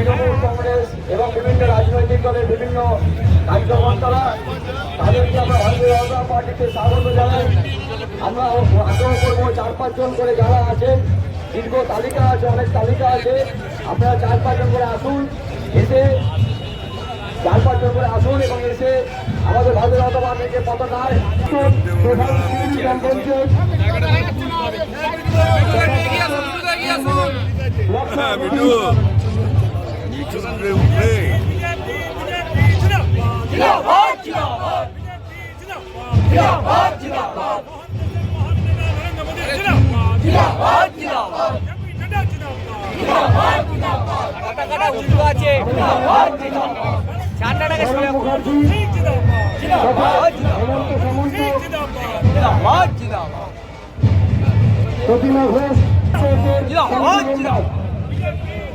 তৃণমূল কংগ্রেস এবং বিভিন্ন রাজনৈতিক দলের বিভিন্ন কার্যকর্তারা তাদেরকে আমরা ভারতীয় জনতা পার্টিকে স্বাগত জানাই। আমরা আগ্রহ করব চার পাঁচজন করে যারা আছেন দীর্ঘ তালিকা আছে অনেক তালিকা আছে আপনারা চার পাঁচজন করে আসুন এসে চার পাঁচজন করে আসুন এবং এসে আমাদের ভারতীয় জনতা পার্টিকে পতাকায় প্রধান শিল্পী পঞ্চায়েত হ্যাঁ বিটু মিঠু রে উঠে প্রণব মুখার্জি তথা হেমন্ত সামন্ত প্রতিমা ঘোষ পঞ্চায়েত মেম্বার দু হাজার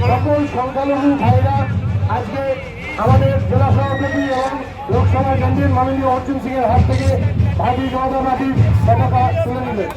সকল সংখ্যালঘু ভাইরা আজকে আমাদের জেলা সভাপতি এবং লোকসভা কেন্দ্রের মাননীয় অর্জুন সিং এর হাত থেকে ভারতীয় জনতা পার্টির পতাকা তুলে নিলেন।